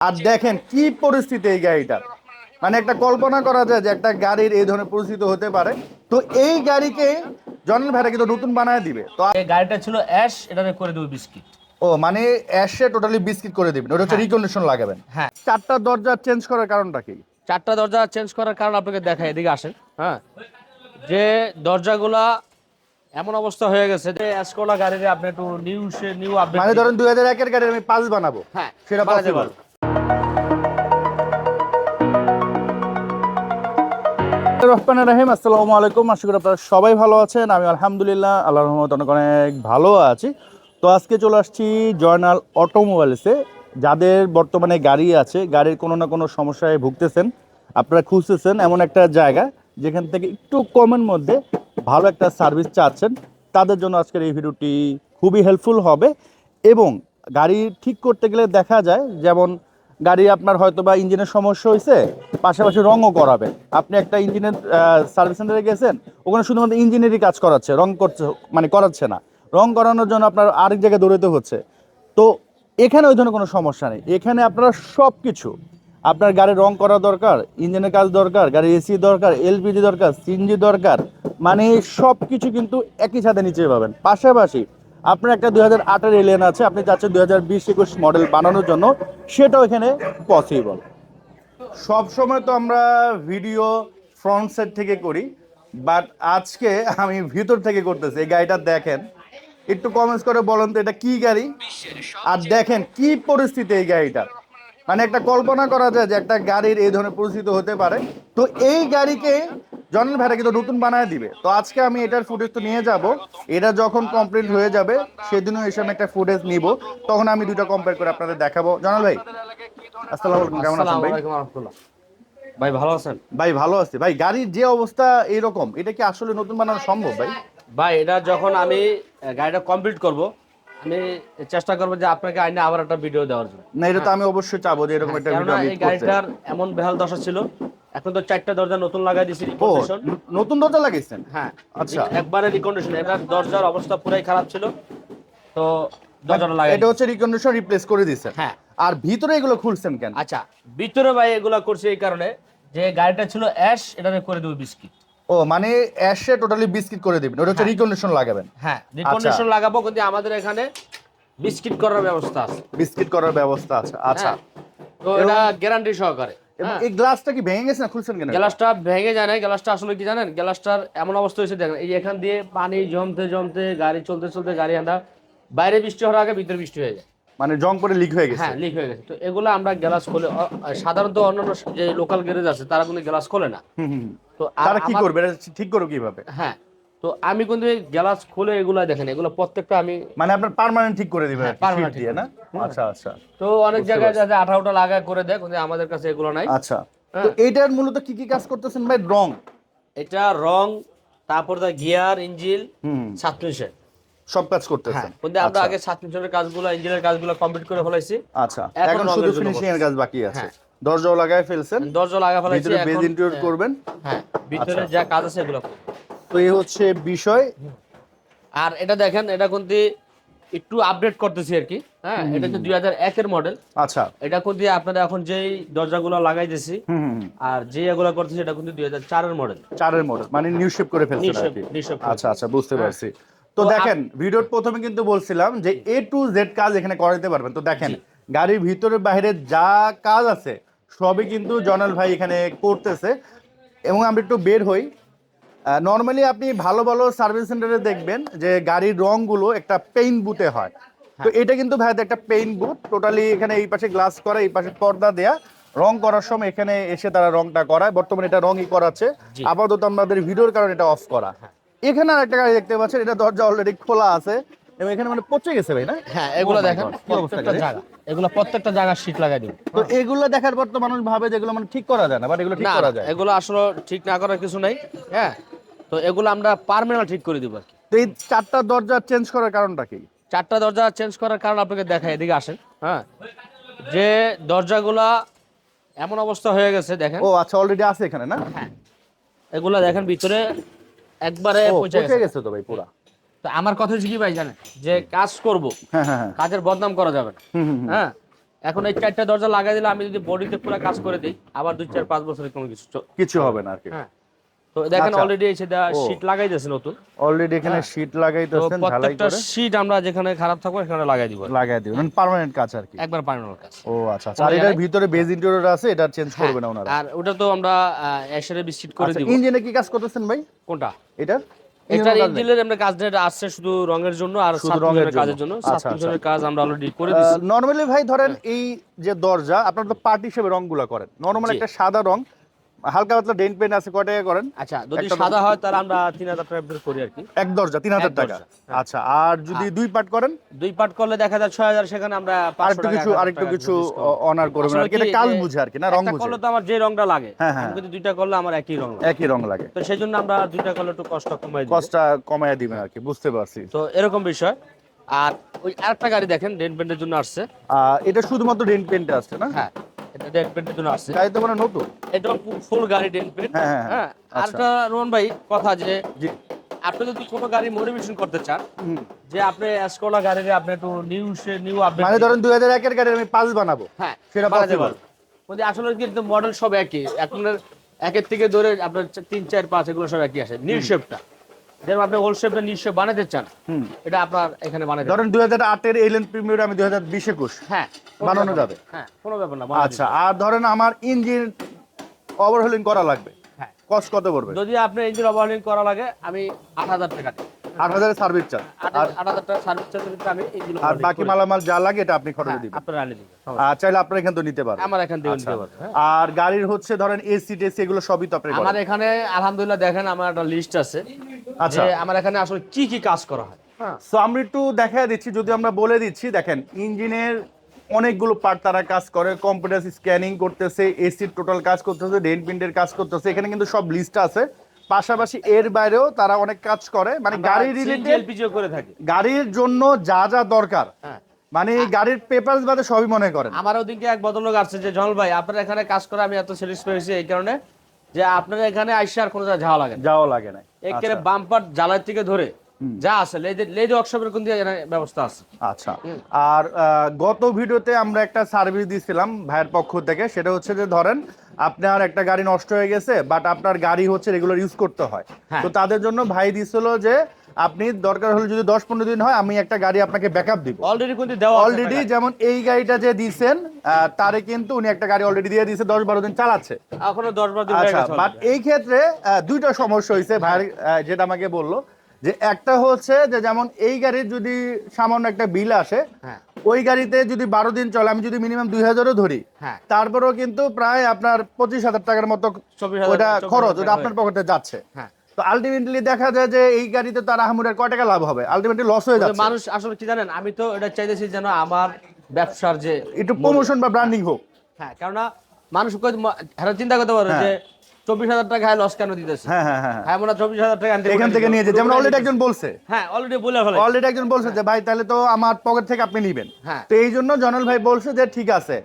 আর দেখেন কি পরিস্থিতি এই গাড়িটার মানে একটা কল্পনা করা যায় যে একটা গাড়ির এই ধরনের পরিস্থিতি হতে পারে। তো এই গাড়িকে জনের ভাইরা কিন্তু নতুন বানায় দিবে। তো এই গাড়িটা ছিল অ্যাশ এটাতে করে দেবো বিস্কিট। ও মানে অ্যাশে টোটালি বিস্কিট করে দিবেন। ওটা হচ্ছে রিকন্ডিশন লাগাবেন। হ্যাঁ। চারটা দরজা চেঞ্জ করার কারণটা কি? চারটা দরজা চেঞ্জ করার কারণ আপনাকে দেখাই এদিকে আসেন। হ্যাঁ। যে দরজাগুলা এমন অবস্থা হয়ে গেছে যে অ্যাসকোলা গাড়িতে আপনি একটু নিউ নিউ আপডেট মানে ধরেন দুই হাজার একের গাড়ি আমি পাঁচ বানাবো। হ্যাঁ সেটা। পারব। রহমান রাহিম, আসসালামু আলাইকুম। আশা করি আপনারা সবাই ভালো আছেন। আমি আলহামদুলিল্লাহ, আল্লাহর রহমত অনেক অনেক ভালো আছি। তো আজকে চলে আসছি জয়নাল অটোমোবাইলসে। যাদের বর্তমানে গাড়ি আছে, গাড়ির কোনো না কোনো সমস্যায় ভুগতেছেন, আপনারা খুঁজতেছেন এমন একটা জায়গা যেখান থেকে একটু কমের মধ্যে ভালো একটা সার্ভিস চাচ্ছেন। তাদের জন্য আজকের এই ভিডিওটি খুবই হেল্পফুল হবে। এবং গাড়ি ঠিক করতে গেলে দেখা যায়, যেমন গাড়ি আপনার হয়তো বা ইঞ্জিনের সমস্যা হয়েছে পাশাপাশি রঙও করাবে আপনি একটা ইঞ্জিনের সার্ভিস সেন্টারে গেছেন, ওখানে শুধুমাত্র ইঞ্জিনেরই কাজ করাচ্ছে, রং করছে মানে করাচ্ছে না। রং করানোর জন্য আপনার আরেক জায়গায় দৌড়াতে হচ্ছে। তো এখানে ওই ধরনের কোনো সমস্যা নেই। এখানে আপনারা সব কিছু আপনার গাড়ি রং করা দরকার, ইঞ্জিনের কাজ দরকার গাড়ি এসি দরকার, এলপিজি দরকার, সিএনজি দরকার মানে সব কিছু কিন্তু একই সাথে নিচে পাবেন। পাশাপাশি আপনার একটা দুই হাজার আটের এলিয়ান আছে, আপনি চাচ্ছেন দুই হাজার বিশ একুশ মডেল বানানোর জন্য, সেটাও এখানে পসিবল সব সময় তো আমরা ভিডিও ফ্রন্ট সাইড থেকে করি বাট আজকে আমি ভিতর থেকে করতেছি, এই গাড়িটা দেখেন। একটু কমেন্টস করে বলেন তো এটা কি গাড়ি? আর দেখেন কি পরিস্থিতি এই গাড়িটা মানে একটা কল্পনা করা যায় যে একটা গাড়ির এই ধরনের পরিস্থিতি হতে পারে। তো এই গাড়িকে জনের ভাইরা কিন্তু নতুন বানায় দিবে। তো আজকে আমি এটার ফুটেজ তো নিয়ে যাব। এটা যখন কমপ্লিট হয়ে যাবে সেদিনও এসে আমি একটা ফুটেজ নিব। তখন আমি দুটো কম্পেয়ার করে আপনাদের দেখাবো। জনাল ভাই আসসালামু আলাইকুম কেমন আছেন ভাই? ভাই ভালো আছেন? ভাই ভালো আছি। ভাই গাড়ির যে অবস্থা এইরকম এটা কি আসলে নতুন বানানো সম্ভব ভাই? ভাই এটা যখন আমি গাড়িটা কমপ্লিট করব আমি চেষ্টা করব যে আপনাকে আইনে আবার একটা ভিডিও দেওয়ার জন্য। না এটা তো আমি অবশ্যই চাবো যে এরকম একটা ভিডিও আমি গাড়িটার এমন বেহাল দশা ছিল এখন তো চারটা দরজা নতুন লাগাই দিয়েছি ও রিকন্ডিশন নতুন দরজা লাগিয়েছেন হ্যাঁ। আচ্ছা। একবারে রিকন্ডিশন এটার দরজার অবস্থা পুরাই খারাপ ছিল। তো দরজাটা লাগাই এটা হচ্ছে রিকন্ডিশন রিপ্লেস করে দিয়েছেন হ্যাঁ। আর ভিতরে এগুলো খুলছেন কেন? আচ্ছা ভিতরে ভাই এগুলো করছে এই কারণে যে গাড়িটা ছিল অ্যাশ এটাতে করে দেবো বিস্কিট ও মানে অ্যাশে টোটালি বিস্কিট করে দিবেন। ওটা হচ্ছে রিকন্ডিশন লাগাবেন। হ্যাঁ রিকন্ডিশন লাগাবো কিন্তু আমাদের এখানে বিস্কিট করার ব্যবস্থা আছে। বিস্কিট করার ব্যবস্থা আছে। আচ্ছা। হ্যাঁ। তো এটা গ্যারান্টি সহকারে। এবং হ্যাঁ। এই গ্লাসটা কি ভেঙে গেছে না খুলছেন কেন? গ্লাসটা ভেঙে যায় না গ্লাসটা আসলে কি জানেন? গ্লাসটার এমন অবস্থা হয়েছে দেখেন এই এখান দিয়ে পানি জমতে জমতে গাড়ি চলতে চলতে গাড়ি আনা বাইরে বৃষ্টি হওয়ার আগে ভিতরে বৃষ্টি হয়ে যায়। মানে জং করে লিক হয়ে গেছে। হ্যাঁ লিক হয়ে গেছে। তো এগুলো আমরা গ্লাস খোলে সাধারণত অন্যান্য যে লোকাল গ্যারেজ আছে তারা কিন্তু গ্লাস খোলে না। তো আর তারা কি করবে? ঠিক করবে কীভাবে? হ্যাঁ তো আমি কিন্তু এই গ্লাস খুলে এগুলো দেখেন এগুলো প্রত্যেকটা আমি মানে আপনার পার্মানেন্ট ঠিক করে দিবেন হ্যাঁ, permanent sheet দিয়ে না? আচ্ছা আচ্ছা। তো অনেক জায়গায় যাতে আঠারোটা লাগা করে দেয় কিন্তু আমাদের কাছে এগুলো নাই। আচ্ছা। হ্যাঁ। তো এইটার মূলত কি কি কাজ করতেছেন ভাই? রং। এটা রং তারপর দা গিয়ার ইঞ্জিল হুম। সাসপেনশন। সব কাজ হ্যাঁ করতেছেন কিন্তু আমরা আগে সাসপেনশনের কাজগুলো ইঞ্জিনের কাজগুলো কমপ্লিট করে ফেলাইছি। আচ্ছা। এখন শুধু ফিনিশিং এর কাজ বাকি আছে। হ্যাঁ। দরজাও লাগায় ফেলছেন। দরজা লাগা ফেলাইছি ভিতরে বেজ এখন। করবেন। হ্যাঁ ভিতরে আচ্ছা। যা কাজ আছে এগুলো। তো এই হচ্ছে বিষয়। আর এটা দেখেন এটা কিন্তু একটু আপডেট করতেছি আর কি। হ্যাঁ এটা হচ্ছে দুই হাজার একের মডেল আচ্ছা। এটা কিন্তু আপনারা এখন যেই দরজাগুলো লাগাই দিছি হুম হুম, হুম। আর যে এগুলো করতেছি এটা কিন্তু দুই হাজার চারের মডেল চারের মডেল মানে নিউ শেপ করে কি। আচ্ছা আচ্ছা বুঝতে পারছি। তো দেখেন ভিডিওর প্রথমে কিন্তু বলছিলাম যে এ টু জেড কাজ এখানে করাতে পারবেন। তো দেখেন গাড়ির ভিতরে বাইরে যা কাজ আছে সবই কিন্তু জনাল ভাই এখানে করতেছে। এবং আমরা একটু বের হই। নর্মালি আপনি ভালো ভালো সার্ভিস সেন্টারে দেখবেন যে গাড়ির রঙগুলো একটা পেইন্ট বুথে হয়। তো এটা কিন্তু ভাই একটা পেইন বুথ টোটালি এখানে এই পাশে গ্লাস করা এই পাশে পর্দা দেয়া। রং করার সময় এখানে এসে তারা রংটা করায়। বর্তমানে এটা রংই করাচ্ছে। আপাতত আমাদের ভিডিওর কারণে এটা অফ করা। এখানে আর একটা গাড়ি দেখতে পাচ্ছেন এটা দরজা অলরেডি খোলা আছে। এবং এখানে মানে পচে গেছে ভাই না? হ্যাঁ এগুলো Oh দেখেন প্রত্যেকটা জায়গা এগুলো প্রত্যেকটা জায়গা শীট লাগাই দিব। তো এগুলো দেখার পর তো মানুষ ভাবে যে এগুলো মানে ঠিক করা যায় না বাট এগুলো ঠিক করা যায়। এগুলো আসলে ঠিক না করার কিছু নাই হ্যাঁ? তো এগুলো আমরা পার্মানেন্ট ঠিক করে দিব আর কি। তো এই চারটা দরজা চেঞ্জ করার কারণটা কি? চারটা দরজা চেঞ্জ করার কারণ আপনাকে দেখাই এদিকে আসেন হ্যাঁ? যে দরজাগুলা এমন অবস্থা হয়ে গেছে দেখেন। ও আচ্ছা অলরেডি আছে এখানে না? হ্যাঁ। এগুলা দেখেন ভিতরে একবারে পচে গেছে তো ভাই পুরা। তো আমার কথা হচ্ছে কি ভাই জানেন? যে কাজ করব হ্যাঁ হ্যাঁ হ্যাঁ। কাজের বদনাম করা যাবে না। হ্যাঁ? এখন এই চারটা দরজা লাগাই দিলে আমি যদি বডিতে পুরো কাজ করে দিই আবার দুই চার পাঁচ বছরের কোনো কিছু কিছু হবে না আর কি। তো দেখেন আচ্ছা। অলরেডি এসে দেওয়া ও। শীট লাগাই দিয়েছে নতুন। অলরেডি এখানে। শীট তো লাগাইতেছেন ঝালাই প্রত্যেকটা করে। শীট আমরা যেখানে খারাপ থাকব সেখানে লাগাই দিব। লাগাই দিবেন পার্মানেন্ট কাজ আর কি। একবার পার্মানেন্ট কাজ। ও আচ্ছা আচ্ছা। আর এটার ভিতরে বেজ ইন্টেরিয়র আছে এটা চেঞ্জ করবে না ওনারা? আর ওটা তো আমরা এসেরে বিস্কিট করে দিব। ইঞ্জিনে কি কাজ করতেছেন ভাই? কোনটা? এটার? নেই? ইঞ্জিনের আমরা কাজ নেই, আসছে শুধু রঙের জন্য আর রঙের সাসপেনশনের কাজের জন্য। আচ্ছা, সাসপেনশনের কাজ আমরা অলরেডি করে দিয়েছি নরমালি ভাই ধরেন এই যে দরজা আপনারা তো পার্ট হিসেবে রংগুলো করেন। নরমাল একটা সাদা রং হালকা পাতলা ডেন্ট পেন আছে কয় টাকা করেন? আচ্ছা যদি সাদা হয় তাহলে আমরা তিন হাজার টাকা করি আর কি। এক দরজা তিন হাজার এক টাকা। হ্যাঁ। আচ্ছা আর যদি দুই পার্ট করেন? দুই পার্ট করলে দেখা যায় ছয় হাজার সেখানে আমরা আরেকটু কিছু আরেকটু কিছু অনার করবেন আর কি এটা কাজ বুঝে আর কি না রং বুঝে? করলে তো আমার যে রংটা লাগে। হ্যাঁ, হ্যাঁ। কিন্তু দুইটা করলে আমার একই রং লাগে। একই রং লাগে। তো সেই জন্য আমরা দুইটা করলে একটু কষ্ট কমাই দিই কষ্টটা কমায় দিবেন আর কি বুঝতে পারছি। তো এরকম বিষয়। আর ওই আরেকটা গাড়ি দেখেন ডেন্ট পেন্টের জন্য আসছে। এটা শুধুমাত্র ডেন্ট পেন্টে আসছে না? হ্যাঁ। এটা ডেন্ট পেন্টের জন্য আসছে। গাড়ি তো মানে নতুন। এটা ফুল গাড়ি ডেন্ট পেন্ট হ্যাঁ। আরেকটা রোহন ভাই কথা যে আপনি যদি কোনো গাড়ি মডিফিকেশন করতে চান যে আপনি এসকোলা গাড়ির আপনি একটু নিউ নিউ আপডেট মানে ধরেন গাড়ি আমি পাঁচ বানাবো। হ্যাঁ সেটা? আসলে কিন্তু মডেল সব একই। এখন একের থেকে ধরে আপনার তিন চার পাঁচ এগুলো সব একই আসে। নিউ শেপটা যেমন আপনি ওল্ড শেপটা নিউ বানাতে চান। এটা আপনার এখানে বানাতে ধরেন দুই হাজার আটের এলেন প্রিমিয়ার আমি দুই হাজার বিশ একুশ। হ্যাঁ। বানানো যাবে? হ্যাঁ কোনো ব্যাপার না আচ্ছা আর ধরেন আমার ইঞ্জিন ওভারহোলিং করা লাগবে। হ্যাঁ। কস্ট কত পড়বে? যদি আপনি ইঞ্জিন ওভারলিং করা লাগে আমি আট হাজার টাকা দিই। আট হাজারের সার্ভিস চার্জ আর আট হাজার টাকা সার্ভিস ভিতরে আমি ইঞ্জিন আর বাকি মালামাল যা লাগে এটা আপনি খরচে দিবেন। আপনারা আনে দিবেন আর চাইলে আপনারা এখান থেকে নিতে পারবেন। আমার এখান থেকে আচ্ছা। নিতে পারবেন হ্যাঁ। আর গাড়ির হচ্ছে ধরেন এসি টেসি এগুলো সবই তো আপনি আমার এখানে আলহামদুলিল্লাহ দেখেন আমার একটা লিস্ট আছে। আচ্ছা। আমার এখানে আসলে কি কি কাজ করা হয়। হ্যাঁ। সো আমরা একটু দেখা দিচ্ছি যদি আমরা বলে দিচ্ছি দেখেন ইঞ্জিনের অনেকগুলো পার্ট তারা কাজ করে কম্পিউটার স্ক্যানিং করতেছে এসির টোটাল কাজ করতেছে ডেন্ট প্রিন্টের কাজ করতেছে এখানে কিন্তু সব লিস্ট আছে। পাশাপাশি এর বাইরেও তারা অনেক কাজ করে মানে গাড়ি রিলেটেড করে থাকি। গাড়ির জন্য যা যা দরকার। হ্যাঁ। মানে গাড়ির পেপারস বাদে সবই মনে করেন। আমার ওদিকে এক ভদ্রলোক আসছে যে জল ভাই আপনার এখানে কাজ করে আমি এত স্যাটিসফাই হয়েছি এই কারণে। যে আপনার এখানে আইসা আর কোনো যাওয়া লাগে যাওয়া লাগে না। একেবারে বাম্পার জ্বালার থেকে ধরে যা আছে লেজ ওয়ার্কশপের কোন দিয়ে ব্যবস্থা আছে? আচ্ছা। আর গত ভিডিওতে আমরা একটা সার্ভিস দিয়েছিলাম ভাইয়ের পক্ষ থেকে। সেটা হচ্ছে যে ধরেন আপনার একটা গাড়ি নষ্ট হয়ে গেছে বাট আপনার গাড়ি হচ্ছে রেগুলার ইউজ করতে হয়। হ্যাঁ। তো তাদের জন্য ভাই দিছিল যে আপনি দরকার হলে যদি দশ পনেরো দিন হয় আমি একটা গাড়ি আপনাকে ব্যাকআপ দিব। অলরেডি কিন্তু দেওয়া অলরেডি যেমন এই গাড়িটা যে দিয়েছেন তারে কিন্তু উনি একটা গাড়ি অলরেডি দিয়ে দিয়েছে দশ বারো দিন চালাচ্ছে। এখনও দশ বার দিন আচ্ছা বাট এই ক্ষেত্রে দুইটা সমস্যা হয়েছে ভাই যেটা আমাকে বলল যে একটা হচ্ছে যে যেমন এই গাড়ির যদি সামান্য একটা বিল আসে হ্যাঁ। ওই গাড়িতে যদি বারো দিন চলে আমি যদি মিনিমাম দুই হাজারও ধরি হ্যাঁ। তারপরেও কিন্তু প্রায় আপনার পঁচিশ হাজার টাকার মতো ওটা খরচ ওটা আপনার পকেটে যাচ্ছে। হ্যাঁ। তো আলটিমেটলি দেখা যায় যে এই গাড়িতে তার আহমুরের কয় টাকা লাভ হবে? আলটিমেটলি লস হয়ে যাচ্ছে। মানুষ আসলে কি জানেন আমি তো এটা চাইতেছি যেন আমার ব্যবসার যে একটু প্রমোশন বা ব্র্যান্ডিং হোক। হ্যাঁ কেননা মানুষ চিন্তা করতে পারে হ্যাঁ। যে চব্বিশ হাজার টাকা লস কেন দিতেছে? হ্যাঁ হ্যাঁ হ্যাঁ। হ্যাঁ মনে চব্বিশ হাজার টাকা এখান থেকে না। যেমন অলরেডি একজন বলছে। হ্যাঁ অলরেডি বলে ফেলে অলরেডি একজন বলছে যে ভাই তাহলে তো আমার পকেট থেকে আপনি নিবেন। হ্যাঁ। তো এই জন্য জনল ভাই বলছে যে ঠিক আছে।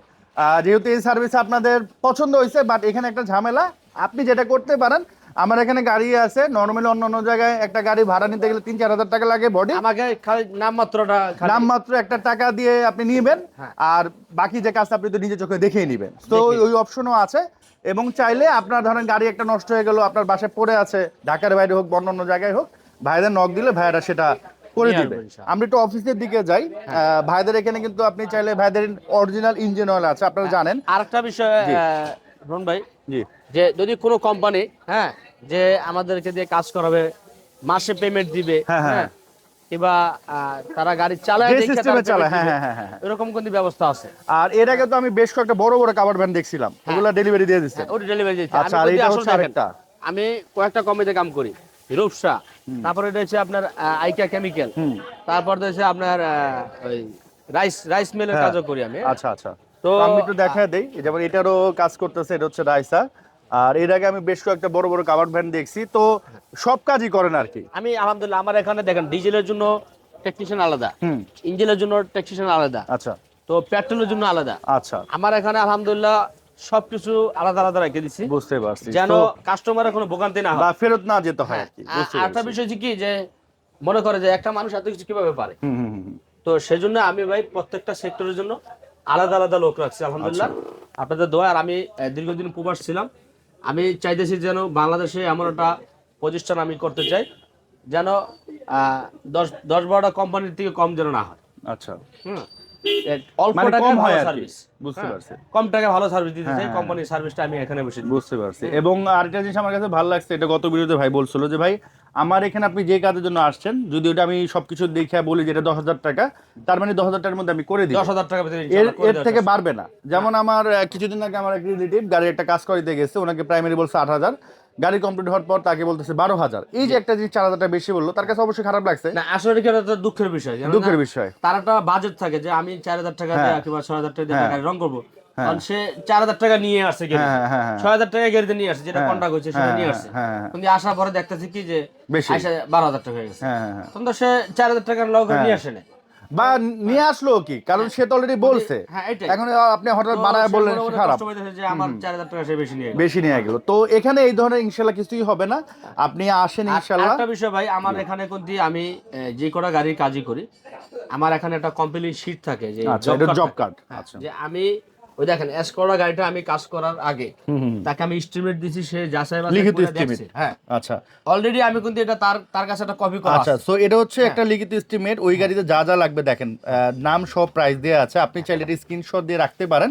যেহেতু এই সার্ভিস আপনাদের পছন্দ হয়েছে বাট এখানে একটা ঝামেলা। আপনি যেটা করতে পারেন আমার এখানে গাড়ি আছে নর্মালি অন্য অন্য জায়গায় একটা গাড়ি ভাড়া নিতে গেলে তিন চার হাজার টাকা লাগে বডি আমাকে খালি নামমাত্রটা নামমাত্র একটা টাকা দিয়ে আপনি নিবেন হ্যাঁ। আর বাকি যে কাজ আপনি তো নিজে চোখে দেখেই নিবেন। তো ওই অপশনও আছে এবং চাইলে আপনার ধরেন গাড়ি একটা নষ্ট হয়ে গেল আপনার বাসায় পড়ে আছে ঢাকার বাইরে হোক বা অন্য অন্য জায়গায় হোক ভাইদের নক দিলে ভাইয়েরা সেটা করে দিবে। আমরা একটু অফিসের দিকে যাই আহ, ভাইদের এখানে কিন্তু আপনি চাইলে ভাইদের অরিজিনাল ইঞ্জিন অয়েল আছে আপনারা জানেন। আরেকটা বিষয় রন ভাই জি। যে যদি কোনো কোম্পানি হ্যাঁ যে আমাদেরকে দিয়ে কাজ করাবে মাসে পেমেন্ট দিবে হ্যাঁ, হ্যাঁ। হ্যাঁ? কিংবা তারা গাড়ি চালায় হ্যাঁ হ্যাঁ হ্যাঁ হ্যাঁ। এরকম কোন ব্যবস্থা আছে। আর এর আগে তো আমি বেশ কয়েকটা বড় বড় কাভার ভ্যান দেখছিলাম। ওগুলা ডেলিভারি দিয়ে দিচ্ছে ওটা ডেলিভারি দিচ্ছে আচ্ছা, আর এটা হচ্ছে আরেকটা। আমি কয়েকটা কোম্পানিতে কাম করি। রূপসা তারপরে হচ্ছে আপনার আইকা কেমিক্যাল তারপর হচ্ছে আপনার ওই রাইস রাইস মিলের। কাজও করি আমি আচ্ছা আচ্ছা। তো তো- আমি একটু দেখা দেই যেমন এটারও কাজ করতেছে এটা হচ্ছে রাইসা আর এর আগে আমি বেশ কয়েকটা বড় বড় কাভার ভ্যান দেখছি তো সব কাজই করেন আর কি। আমি আলহামদুলিল্লাহ আমার এখানে দেখেন ডিজেলের জন্য টেকনিশিয়ান আলাদা ইঞ্জিনের জন্য টেকনিশিয়ান আলাদা আচ্ছা। তো পেট্রোলের জন্য আলাদা। আচ্ছা। আমার এখানে আলহামদুলিল্লাহ সবকিছু আলাদা আলাদা রেখে দিচ্ছি বুঝতে পারছি। যেন কাস্টমারের কোনো ভোগান্তি না বা ফেরত না যেতে হয় আরেকটা বিষয় কি যে মনে করে যে একটা মানুষ এত কিছু কীভাবে পারে। তো সেজন্য আমি ভাই প্রত্যেকটা সেক্টরের জন্য আলাদা আলাদা লোক রাখছি আলহামদুলিল্লাহ। আপনাদের দোয়া আর আমি দীর্ঘদিন প্রবাস ছিলাম আমি চাইতেছি যেন বাংলাদেশে এমন একটা প্রতিষ্ঠান আমি করতে চাই যেন দশ দশ বারোটা কোম্পানির থেকে কম যেন না হয়। আচ্ছা। হুম? অল্প মানে হয় ভালো সার্ভিস বুঝতে হ্যাঁ, পারছি। কম ভালো সার্ভিস দিতে হ্যাঁ, চাই হ্যাঁ, কোম্পানির সার্ভিসটা আমি এখানে বসে বুঝতে পারছি। এবং আরেকটা জিনিস আমার কাছে ভালো লাগছে এটা গত ভিডিওতে ভাই বলছিল যে ভাই আমার এখানে আপনি যে কাজের জন্য আসছেন যদি ওটা আমি সবকিছু দেখে বলি যে এটা দশ হাজার টাকা তার মানে দশ হাজার টাকার মধ্যে আমি করে দিই দশ হাজার টাকা এর এর থেকে বাড়বে না। যেমন আমার কিছুদিন আগে আমার এক রিলেটিভ গাড়ির একটা কাজ করিতে গেছে ওনাকে প্রাইমারি বলছে আট হাজার। গাড়ি কমপ্লিট হওয়ার পর তাকে বলতেছে বারো হাজার। এই যে একটা জিনিস চার হাজারটা বেশি বলল তার কাছে অবশ্যই খারাপ লাগছে। না আসলে কি এটা দুঃখের বিষয় দুঃখের বিষয়। তার একটা বাজেট থাকে যে আমি চার হাজার টাকা দিয়ে কিংবা ছয় হাজার টাকা দিয়ে হ্যাঁ। রং করব। সে চার হাজার টাকা নিয়ে আসছে হ্যাঁ, হ্যাঁ, হ্যাঁ। ছয় হাজার টাকা গাড়িতে নিয়ে আসছে যেটা হ্যাঁ, কন্ট্রাক্ট হচ্ছে সেটা হ্যাঁ, নিয়ে আসছে। হ্যাঁ, হ্যাঁ। কিন্তু আসার পরে দেখতেছি কি যে বারো হাজার টাকা হয়ে গেছে। হ্যাঁ হ্যাঁ হ্যাঁ। তখন তো সে চার হাজার টাকার লগ নিয়ে আসে না বা নিয়ে আসলো কি? কারণ সে তো অলরেডি বলছে। হ্যাঁ এখন আপনি হঠাৎ তো বাড়ায় বললেন খারাপ। বেশি নিয়ে গেল। বেশি নিয়ে গেল। তো এখানে এই ধরনের ইনশাল্লাহ কিছুই হবে না। আপনি আসেন ইনশাল্লাহ। একটা বিষয় ভাই আমার এখানে কিন্তু আমি যে কটা গাড়ির কাজই করি আমার এখানে একটা কোম্পানি শিট থাকে যে আচ্ছা জব কার্ড হ্যাঁ, আচ্ছা। যে আমি ওই দেখেন এসকোরা গাড়িটা আমি কাজ করার আগে। তাকে আমি এস্টিমেট দিছি সে যাচাই বাছাই লিখিত করে estimate। হ্যাঁ। আচ্ছা। অলরেডি আমি কিন্তু এটা তার তার কাছে একটা কপি করা আচ্ছা সো এটা হচ্ছে একটা লিখিত এস্টিমেট ওই গাড়িতে যা যা লাগবে দেখেন নাম সব প্রাইস দেওয়া আছে আপনি চাইলে এটা স্ক্রিনশট দিয়ে রাখতে পারেন।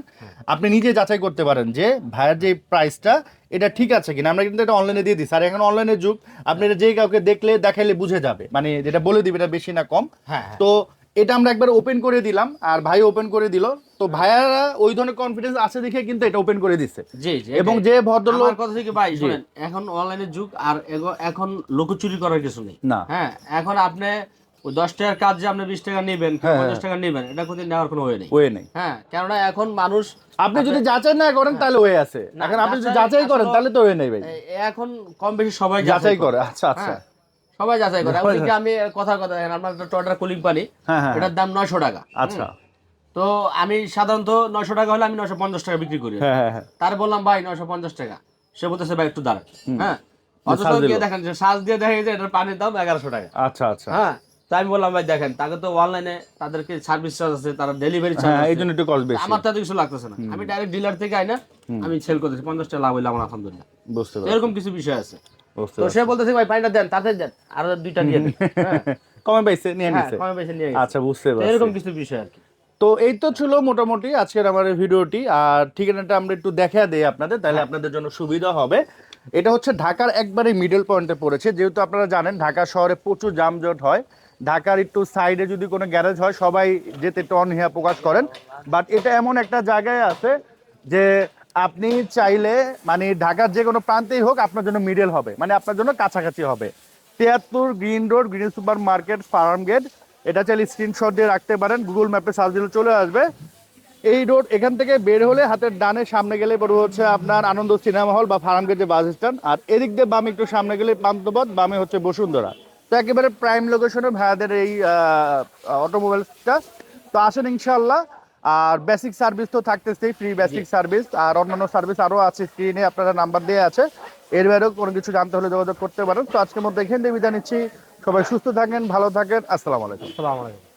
আপনি নিজে যাচাই করতে পারেন যে ভাইয়ের যে প্রাইসটা এটা ঠিক আছে কিনা? আমরা কিন্তু এটা অনলাইনে দিয়ে দিই আর এখন অনলাইনে যুগ আপনি এটা যে কাউকে দেখলে দেখাইলে বুঝে যাবে। মানে যেটা বলে দিবে এটা বেশি না কম। হ্যাঁ, হ্যাঁ। তো এটা আমরা একবার ওপেন করে দিলাম আর ভাই ওপেন করে দিল। তো ভাইয়ারা ওই ধরনের কনফিডেন্স আছে দেখে কিন্তু এটা ওপেন করে দিচ্ছে জি জি এবং যে ভদ্রলোক কথা থেকে ভাই শুনেন এখন অনলাইনের যুগ আর এখন লুকোচুরি করার কিছু নেই। না। হ্যাঁ এখন আপনি ওই দশ টাকার কাজ যে আপনি বিশ টাকা নেবেন হ্যাঁ, পঞ্চাশ টাকা নেবেন এটা কিন্তু নেওয়ার কোনো ওয়ে নেই। ওয়ে নেই। হ্যাঁ কেননা এখন মানুষ আপনি যদি যাচাই না করেন তাহলে ওয়ে আছে। এখন আপনি যদি যাচাই যাচাই করেন তাহলে তো ওয়ে নেই ভাই। এখন কম বেশি সবাই যাচাই করে আচ্ছা আচ্ছা। হ্যাঁ, সবাই যাচাই করে। এমনকি আমি কথা কথা দেখেন আপনার টয়টার কুলিং পানি। হ্যাঁ হ্যাঁ এটার দাম নয়শো টাকা। আচ্ছা। তো আমি সাধারণত নয়শো টাকা হলে আমি নয়শো পঞ্চাশ টাকা বিক্রি করি। হ্যাঁ হ্যাঁ হ্যাঁ। তার বললাম ভাই নয়শো পঞ্চাশ টাকা। সে বলতেছে ভাই একটু দাঁড়ান। হ্যাঁ? অথচ গিয়ে দেখেন যে সাজ দিয়ে দেখা গেছে এটার পানির দাম এগারোশো টাকা। আচ্ছা আচ্ছা। হ্যাঁ? তাই আমি বললাম ভাই দেখেন তাকে তো অনলাইনে তাদেরকে সার্ভিস চার্জ আছে তারা ডেলিভারি চার্জ হ্যাঁ এই জন্য একটু কস্ট বেশি। আমার তাতে কিছু লাগতেছে না। আমি ডাইরেক্ট ডিলার থেকে আইনা আমি সেল করতেছি। পঞ্চাশ টাকা লাভ হইলে আমার আলহামদুলিল্লাহ। বুঝতে পারছি। এরকম কিছু বিষয় আছে। তো সে বলতেছে ভাই পানিটা দেন তাতে দেন আরও দুইটা দিয়ে হ্যাঁ, কমে পাইছে নিয়ে হ্যাঁ, নিছে। কমে বেশি নিয়ে। আচ্ছা বুঝতে পারছি। এরকম কিছু বিষয় আর কি। তো এই তো ছিল মোটামুটি আজকের আমার ভিডিওটি। আর ঠিকানাটা আমরা একটু দেখা দেই আপনাদের তাহলে আপনাদের জন্য সুবিধা হবে। এটা হচ্ছে ঢাকার একবারে মিডল পয়েন্টে পড়েছে। যেহেতু আপনারা জানেন ঢাকা শহরে প্রচুর যানজট হয়। ঢাকার একটু সাইডে যদি কোনো গ্যারেজ হয় সবাই যেতে টন অনীহা প্রকাশ করেন। বাট এটা এমন একটা জায়গায় আছে যে আপনি চাইলে মানে ঢাকার যে কোনো প্রান্তেই হোক আপনার জন্য মিডল হবে। মানে আপনার জন্য কাছাকাছি হবে। তিয়াত্তর green road green super market farm gate এটা চাইলে স্ক্রিনশট দিয়ে রাখতে পারেন গুগল ম্যাপে সার্চ দিলে চলে আসবে। এই রোড এখান থেকে বের হলে হাতের ডানে সামনে গেলে পড়বে হচ্ছে আপনার আনন্দ সিনেমা হল বা ফার্ম গেট যে বাস স্ট্যান্ড আর এদিক দিয়ে বামে একটু সামনে গেলে পান্তপথ বামে হচ্ছে বসুন্ধরা। তো একেবারে প্রাইম লোকেশনে ভাইয়াদের এই অটোমোবাইলসটা তো আসেন ইনশাল্লাহ আর বেসিক সার্ভিস তো থাকতেছেই ফ্রি বেসিক সার্ভিস আর অন্যান্য সার্ভিস আরও আছে স্ক্রিনে আপনারা নাম্বার দেওয়া আছে। এর বাইরেও কোনো কিছু জানতে হলে যোগাযোগ করতে পারেন। তো আজকের মধ্যে এখান থেকে বিদায় নিচ্ছি। সবাই সুস্থ থাকেন ভালো থাকেন আসসালামু আলাইকুম। আসসালামু আলাইকুম।